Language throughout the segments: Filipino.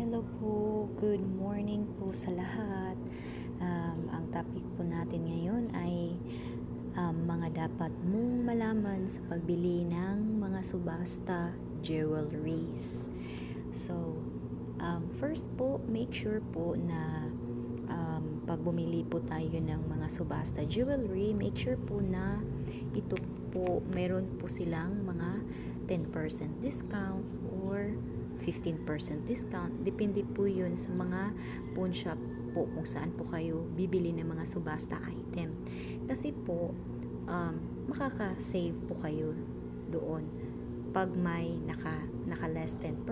Hello po, good morning po sa lahat. Um, ang topic po natin ngayon ay um, mga dapat mong malaman sa pagbili ng mga subasta jewelries. So, um, first po, make sure po na um, pag bumili po tayo ng mga subasta jewelry, make sure po na ito po, meron po silang mga 10% discount or 15% discount. Depende po yun sa mga pawn shop po kung saan po kayo bibili ng mga subasta item. Kasi po, um, makaka-save po kayo doon pag may naka, naka less 10%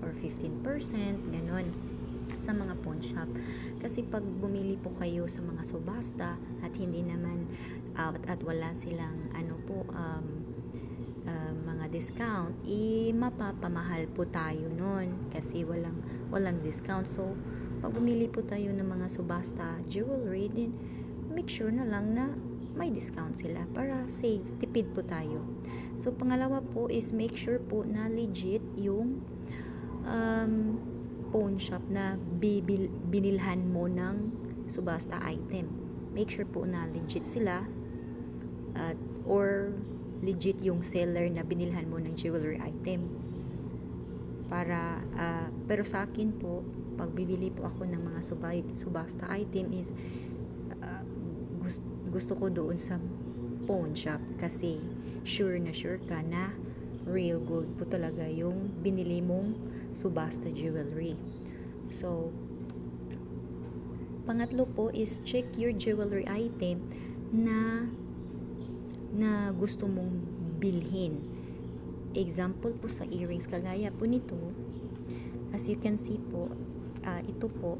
or 15%, ganun sa mga pawn shop. Kasi pag bumili po kayo sa mga subasta at hindi naman out at wala silang ano po um, uh, mga discount, i mapapamahal po tayo nun kasi walang walang discount. So, pag bumili po tayo ng mga subasta jewelry, din make sure na lang na may discount sila para save, tipid po tayo. So, pangalawa po is make sure po na legit yung um, pawn shop na bibil, binilhan mo ng subasta item. Make sure po na legit sila at or legit yung seller na binilhan mo ng jewelry item. Para, ah, pero sa akin po, pag bibili po ako ng mga subay, subasta item is ah, gusto, gusto ko doon sa pawn shop kasi sure na sure ka na real gold po talaga yung binili mong subasta jewelry. So, pangatlo po is check your jewelry item na na gusto mong bilhin. Example po sa earrings, kagaya po nito, as you can see po, ah, ito po,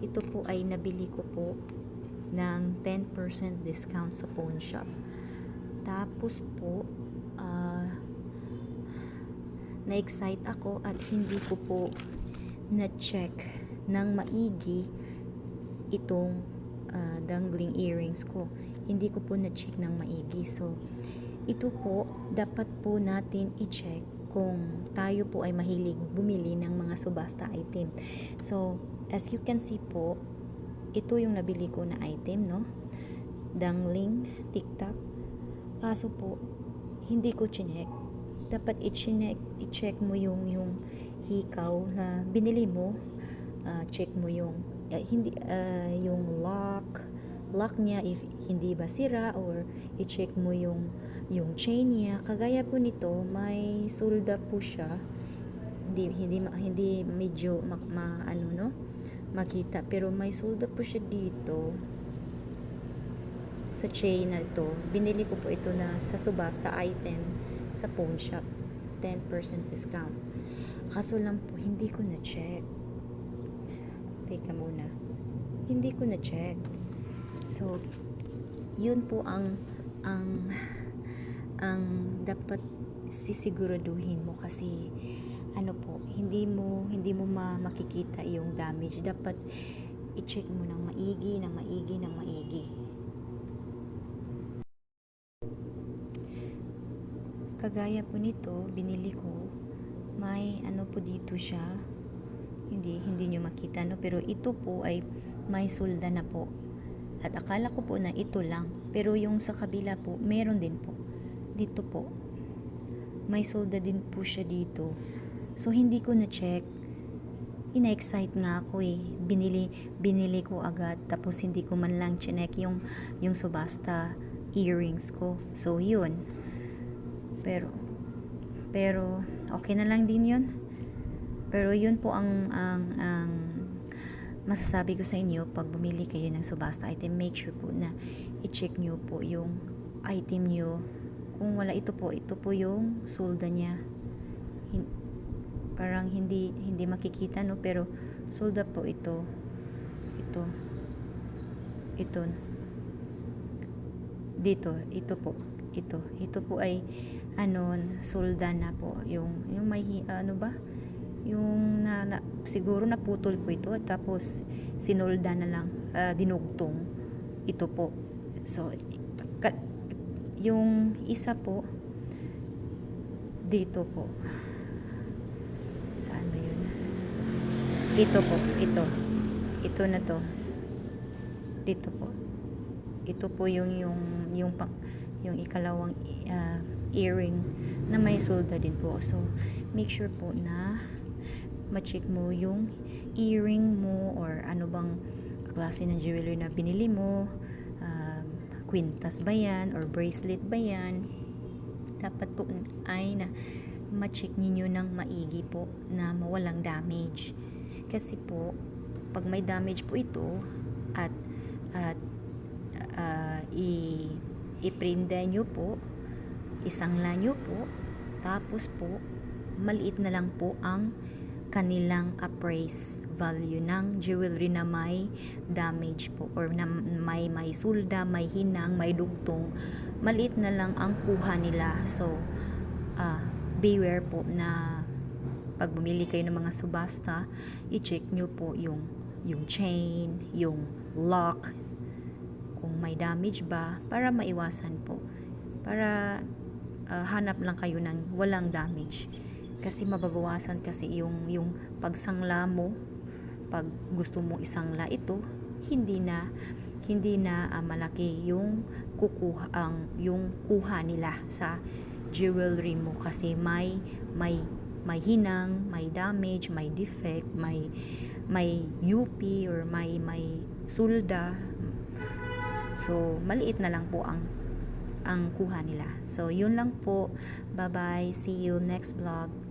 ito po ay nabili ko po ng 10% discount sa pawn shop. Tapos po, ah, na-excite ako at hindi ko po na-check ng maigi itong ah, dangling earrings ko. Hindi ko po na-check ng maigi. So, ito po, dapat po natin i-check kung tayo po ay mahilig bumili ng mga subasta item. So, as you can see po, ito yung nabili ko na item, no? Dangling, tiktak. Kaso po, hindi ko chinek. Dapat i-check, i-check mo yung, yung hikaw na binili mo. Ah, check mo yung, ah, hindi, ah, yung lock, lock niya if hindi ba sira or i-check mo yung yung chain niya. Kagaya po nito may sulda po siya. Hindi hindi hindi medyo ma, ma- ano no? Makita. Pero may sulda po siya dito sa chain na ito. Binili ko po ito na sa subasta item sa pawn shop. 10% discount. Kaso lang po hindi ko na check teka muna. Hindi ko na check So, yun po ang ang ang dapat sisiguraduhin mo kasi ano po, hindi mo hindi mo ma makikita yung damage. Dapat i-check mo ng maigi, ng maigi, ng maigi. Kagaya po nito, binili ko, may ano po dito siya. Hindi hindi niyo makita no, pero ito po ay may sulda na po. At akala ko po na ito lang. Pero yung sa kabila po, meron din po. Dito po. May solda din po siya dito. So, hindi ko na-check. Ina-excite nga ako eh. Binili, binili ko agad. Tapos, hindi ko man lang chinek yung, yung subasta earrings ko. So, yun. Pero, pero, okay na lang din yun. Pero, yun po ang, ang, ang, masasabi ko sa inyo, pag bumili kayo ng subasta item, make sure po na i-check nyo po yung item nyo. Kung wala ito po, ito po yung solda niya. Hin- parang hindi hindi makikita no, pero solda po ito. Ito. Ito. Dito, ito po. Ito. Ito po ay ano, solda na po. Yung yung may ano ba? Yung na, na siguro naputol po ito tapos sinolda na lang ah, dinugtong ito po so ka, yung isa po dito po saan ba yun Ito po, ito. Ito na to. Dito po. Ito po yung yung yung pang yung ikalawang ah, earring na may solda din po. So, make sure po na ma-check mo yung earring mo or ano bang klase ng jewelry na binili mo. Um, quintas ba yan or bracelet ba yan. Dapat po ay na ma-check ninyo ng maigi po na mawalang damage. Kasi po, pag may damage po ito at at ah, i iprinda nyo po, isangla nyo po, tapos po, maliit na lang po ang kanilang appraise value ng jewelry na may damage po or na may may sulda, may hinang, may dugtong. Maliit na lang ang kuha nila. So ah, beware po na pag bumili kayo ng mga subasta i-check nyo po yung yung chain, yung lock. Kung may damage ba para maiwasan po. Para ah, hanap lang kayo ng walang damage kasi mababawasan kasi yung yung pagsangla mo pag gusto mong isangla ito hindi na hindi na ah, malaki yung kukuha ang yung kuha nila sa jewelry mo kasi may may may hinang, may damage, may defect, may may UP or may may sulda. So maliit na lang po ang ang kuha nila. So yun lang po. Bye-bye. See you next vlog.